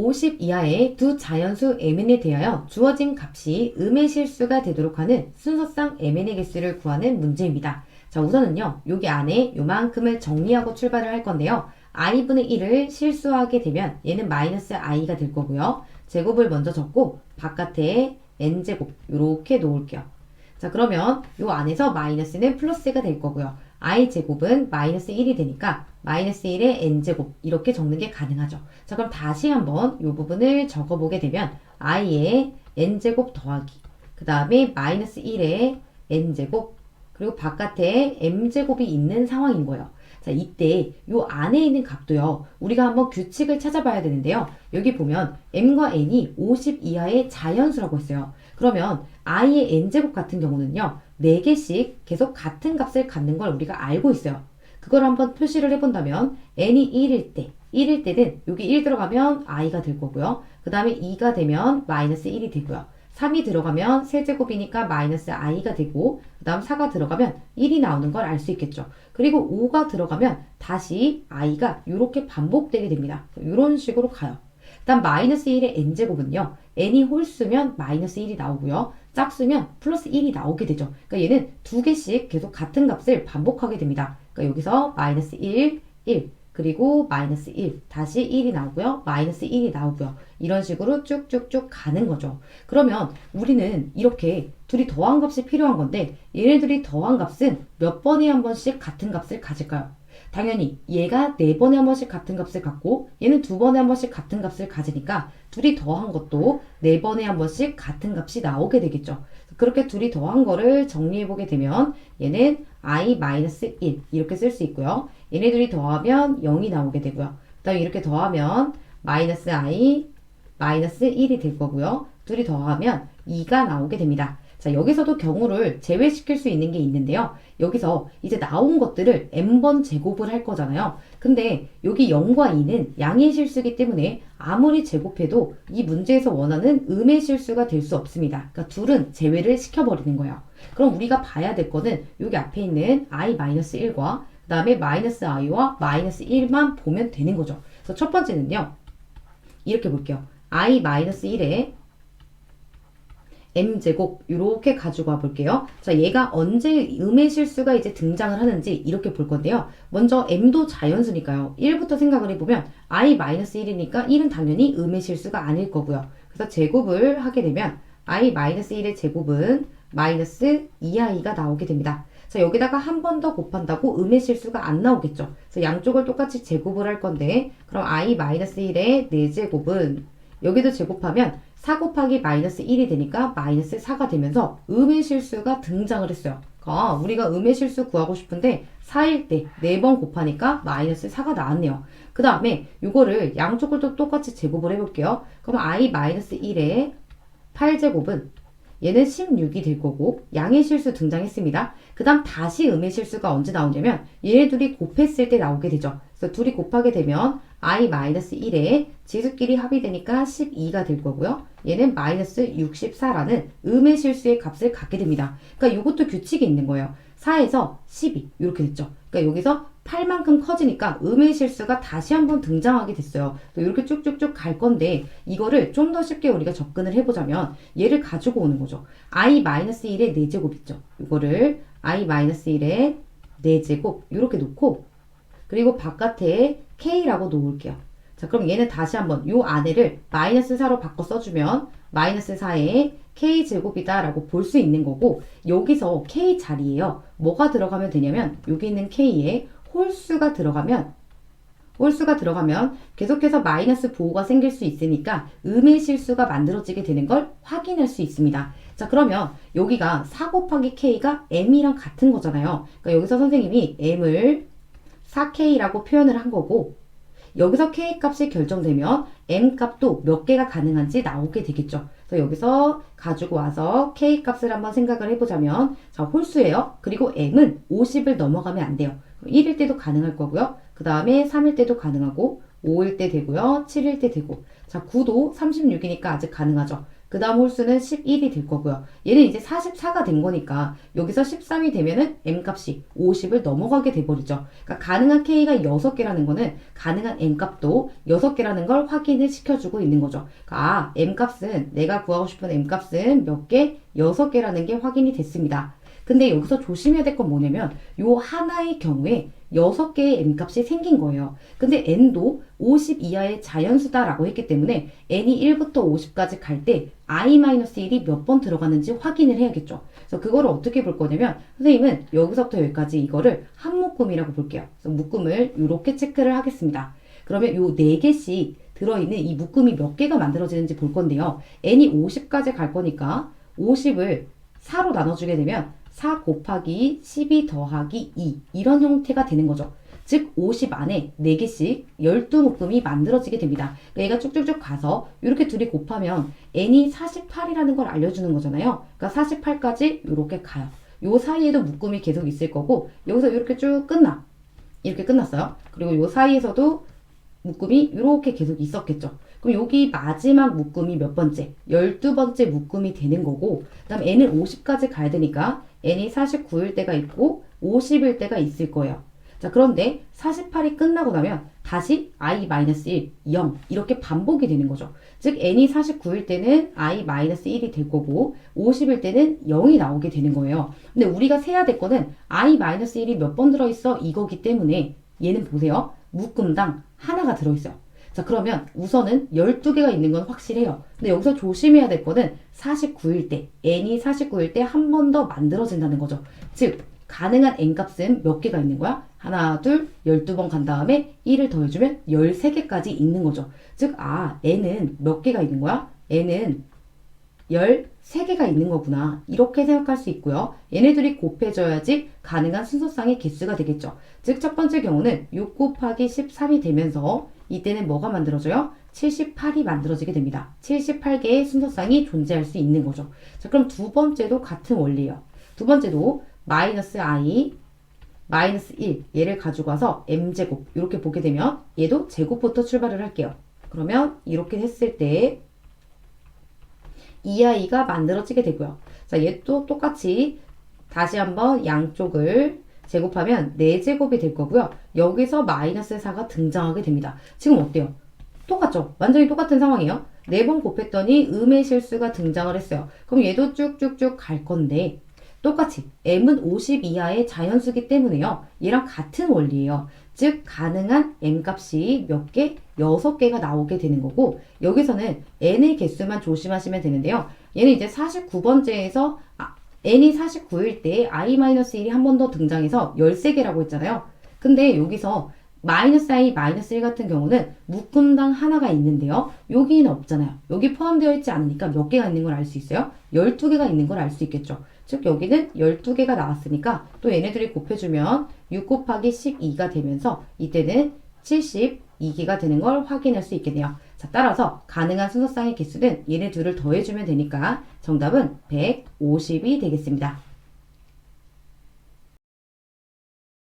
50 이하의 두 자연수 mn에 대하여 주어진 값이 음의 실수가 되도록 하는 순서상 mn의 개수를 구하는 문제입니다. 자, 우선은요, 여기 안에 요만큼을 정리하고 출발을 할 건데요. i분의 1을 실수하게 되면 얘는 마이너스 i가 될 거고요. 제곱을 먼저 적고 바깥에 n제곱 이렇게 놓을게요. 자, 그러면 요 안에서 마이너스는 플러스가 될 거고요. i 제곱은 마이너스 1이 되니까 마이너스 1의 n제곱 이렇게 적는 게 가능하죠. 자, 그럼 다시 한번 요 부분을 적어보게 되면 i의 n제곱 더하기 그 다음에 마이너스 1의 n제곱 그리고 바깥에 m제곱이 있는 상황인 거예요. 자, 이때 요 안에 있는 값도요. 우리가 한번 규칙을 찾아봐야 되는데요. 여기 보면 m과 n이 50 이하의 자연수라고 했어요. 그러면 i의 n제곱 같은 경우는요. 4개씩 계속 같은 값을 갖는 걸 우리가 알고 있어요. 그걸 한번 표시를 해본다면 n이 1일 때 1일 때는 여기 1 들어가면 i가 될 거고요. 그 다음에 2가 되면 마이너스 1이 되고요. 3이 들어가면 세제곱이니까 마이너스 i가 되고 그 다음 4가 들어가면 1이 나오는 걸 알 수 있겠죠. 그리고 5가 들어가면 다시 i가 이렇게 반복되게 됩니다. 이런 식으로 가요. 일단 마이너스 1의 n제곱은요. n이 홀수면 마이너스 1이 나오고요. 짝수면 플러스 1이 나오게 되죠. 그러니까 얘는 두 개씩 계속 같은 값을 반복하게 됩니다. 그러니까 여기서 마이너스 1, 1, 그리고 마이너스 1, 다시 1이 나오고요. 마이너스 1이 나오고요. 이런 식으로 쭉쭉쭉 가는 거죠. 그러면 우리는 이렇게 둘이 더한 값이 필요한 건데 얘네들이 더한 값은 몇 번에 한 번씩 같은 값을 가질까요? 당연히 얘가 네 번에 한 번씩 같은 값을 갖고 얘는 두 번에 한 번씩 같은 값을 가지니까 둘이 더한 것도 네 번에 한 번씩 같은 값이 나오게 되겠죠. 그렇게 둘이 더한 거를 정리해 보게 되면 얘는 i-1 이렇게 쓸 수 있고요. 얘네들이 더하면 0이 나오게 되고요. 그 다음에 이렇게 더하면 마이너스 i 마이너스 1이 될 거고요. 둘이 더하면 2가 나오게 됩니다. 자, 여기서도 경우를 제외시킬 수 있는 게 있는데요. 여기서 이제 나온 것들을 n번 제곱을 할 거잖아요. 근데 여기 0과 2는 양의 실수기 때문에 아무리 제곱해도 이 문제에서 원하는 음의 실수가 될 수 없습니다. 그러니까 둘은 제외를 시켜버리는 거예요. 그럼 우리가 봐야 될 거는 여기 앞에 있는 i-1과 그 다음에 마이너스 i와 마이너스 1만 보면 되는 거죠. 그래서 첫 번째는요. 이렇게 볼게요. i-1에 m제곱 이렇게 가지고 와 볼게요. 자, 얘가 언제 음의 실수가 이제 등장을 하는지 이렇게 볼 건데요. 먼저 m도 자연수니까요. 1부터 생각을 해보면 i-1이니까 1은 당연히 음의 실수가 아닐 거고요. 그래서 제곱을 하게 되면 i-1의 제곱은 마이너스 2i가 나오게 됩니다. 자, 여기다가 한 번 더 곱한다고 음의 실수가 안 나오겠죠. 그래서 양쪽을 똑같이 제곱을 할 건데 그럼 i-1의 4제곱은 여기도 제곱하면 4 곱하기 마이너스 1이 되니까 마이너스 4가 되면서 음의 실수가 등장을 했어요. 그러니까 우리가 음의 실수 구하고 싶은데 4일 때 4번 곱하니까 마이너스 4가 나왔네요. 그 다음에 이거를 양쪽을 또 똑같이 제곱을 해볼게요. 그럼 i 마이너스 1의 8제곱은 얘는 16이 될 거고 양의 실수 등장했습니다. 그 다음 다시 음의 실수가 언제 나오냐면 얘네 둘이 곱했을 때 나오게 되죠. 그래서 둘이 곱하게 되면 i-1에 지수끼리 합이 되니까 12가 될 거고요. 얘는 마이너스 64라는 음의 실수의 값을 갖게 됩니다. 그러니까 이것도 규칙이 있는 거예요. 4에서 12 이렇게 됐죠. 그러니까 여기서 8만큼 커지니까 음의 실수가 다시 한번 등장하게 됐어요. 이렇게 쭉쭉쭉 갈 건데 이거를 좀 더 쉽게 우리가 접근을 해보자면 얘를 가지고 오는 거죠. i-1의 4제곱 있죠. 이거를 i-1의 4제곱 이렇게 놓고 그리고 바깥에 k라고 놓을게요. 자 그럼 얘는 다시 한번 요 안에를 마이너스 4로 바꿔 써주면 마이너스 4에 k제곱이다 라고 볼 수 있는 거고 여기서 k 자리에요. 뭐가 들어가면 되냐면 여기 있는 k에 홀수가 들어가면 홀수가 들어가면 계속해서 마이너스 보호가 생길 수 있으니까 음의 실수가 만들어지게 되는 걸 확인할 수 있습니다. 자 그러면 여기가 4 곱하기 k가 m이랑 같은 거잖아요. 그러니까 여기서 선생님이 m을 4k라고 표현을 한 거고 여기서 k 값이 결정되면 m 값도 몇 개가 가능한지 나오게 되겠죠. 그래서 여기서 가지고 와서 k 값을 한번 생각을 해보자면 자 홀수예요. 그리고 m은 50을 넘어가면 안 돼요. 1일 때도 가능할 거고요. 그 다음에 3일 때도 가능하고 5일 때 되고요. 7일 때 되고 자 9도 36이니까 아직 가능하죠. 그 다음 홀수는 11이 될 거고요. 얘는 이제 44가 된 거니까 여기서 13이 되면은 m값이 50을 넘어가게 돼버리죠. 그러니까 가능한 k가 6개라는 거는 가능한 m값도 6개라는 걸 확인을 시켜주고 있는 거죠. 그러니까 아, m값은 내가 구하고 싶은 m값은 몇 개? 6개라는 게 확인이 됐습니다. 근데 여기서 조심해야 될 건 뭐냐면 요 하나의 경우에 6개의 n값이 생긴 거예요. 근데 n도 50 이하의 자연수다라고 했기 때문에 n이 1부터 50까지 갈 때 i-1이 몇 번 들어가는지 확인을 해야겠죠. 그래서 그거를 어떻게 볼 거냐면 선생님은 여기서부터 여기까지 이거를 한 묶음이라고 볼게요. 그래서 묶음을 이렇게 체크를 하겠습니다. 그러면 요 4개씩 들어있는 이 묶음이 몇 개가 만들어지는지 볼 건데요. n이 50까지 갈 거니까 50을 4로 나눠주게 되면 4 곱하기 12 더하기 2 이런 형태가 되는 거죠. 즉 50 안에 4개씩 12묶음이 만들어지게 됩니다. 그러니까 얘가 쭉쭉쭉 가서 이렇게 둘이 곱하면 n이 48이라는 걸 알려주는 거잖아요. 그러니까 48까지 이렇게 가요. 요 사이에도 묶음이 계속 있을 거고 여기서 이렇게 쭉 끝나. 이렇게 끝났어요. 그리고 요 사이에서도 묶음이 이렇게 계속 있었겠죠. 그럼 여기 마지막 묶음이 몇 번째? 12번째 묶음이 되는 거고, 그 다음 n은 50까지 가야 되니까 n이 49일 때가 있고 50일 때가 있을 거예요. 자, 그런데 48이 끝나고 나면 다시 i-1, 0 이렇게 반복이 되는 거죠. 즉 n이 49일 때는 i-1이 될 거고 50일 때는 0이 나오게 되는 거예요. 근데 우리가 세야 될 거는 i-1이 몇 번 들어있어 이거기 때문에 얘는 보세요. 묶음당 하나가 들어있어요. 자, 그러면 우선은 12개가 있는 건 확실해요. 근데 여기서 조심해야 될 거는 49일 때, n이 49일 때 한 번 더 만들어진다는 거죠. 즉, 가능한 n값은 몇 개가 있는 거야? 하나, 둘, 12번 간 다음에 1을 더해주면 13개까지 있는 거죠. 즉, 아, n은 몇 개가 있는 거야? n은 13개가 있는 거구나. 이렇게 생각할 수 있고요. 얘네들이 곱해져야지 가능한 순서상의 개수가 되겠죠. 즉, 첫 번째 경우는 6 곱하기 13이 되면서 이때는 뭐가 만들어져요? 78이 만들어지게 됩니다. 78개의 순서상이 존재할 수 있는 거죠. 자, 그럼 두 번째도 같은 원리예요. 두 번째도 마이너스 i 마이너스 1 얘를 가지고 와서 m제곱 이렇게 보게 되면 얘도 제곱부터 출발을 할게요. 그러면 이렇게 했을 때 2i가 만들어지게 되고요. 자, 얘또 똑같이 다시 한번 양쪽을 제곱하면 4제곱이 될 거고요. 여기서 마이너스 4가 등장하게 됩니다. 지금 어때요? 똑같죠? 완전히 똑같은 상황이에요. 4번 곱했더니 음의 실수가 등장을 했어요. 그럼 얘도 쭉쭉쭉 갈 건데 똑같이 m은 50 이하의 자연수기 때문에요. 얘랑 같은 원리예요. 즉 가능한 m값이 몇 개? 6개가 나오게 되는 거고 여기서는 n의 개수만 조심하시면 되는데요. 얘는 이제 49번째에서 아, n이 49일 때 i-1이 한 번 더 등장해서 13개라고 했잖아요. 근데 여기서 마이너스 i, 마이너스 1 같은 경우는 묶음당 하나가 있는데요. 여기는 없잖아요. 여기 포함되어 있지 않으니까 몇 개가 있는 걸 알 수 있어요? 12개가 있는 걸 알 수 있겠죠. 즉 여기는 12개가 나왔으니까 또 얘네들이 곱해주면 6 곱하기 12가 되면서 이때는 72개가 되는 걸 확인할 수 있겠네요. 자, 따라서 가능한 순서상의 개수는 얘네 둘을 더해주면 되니까 정답은 150이 되겠습니다.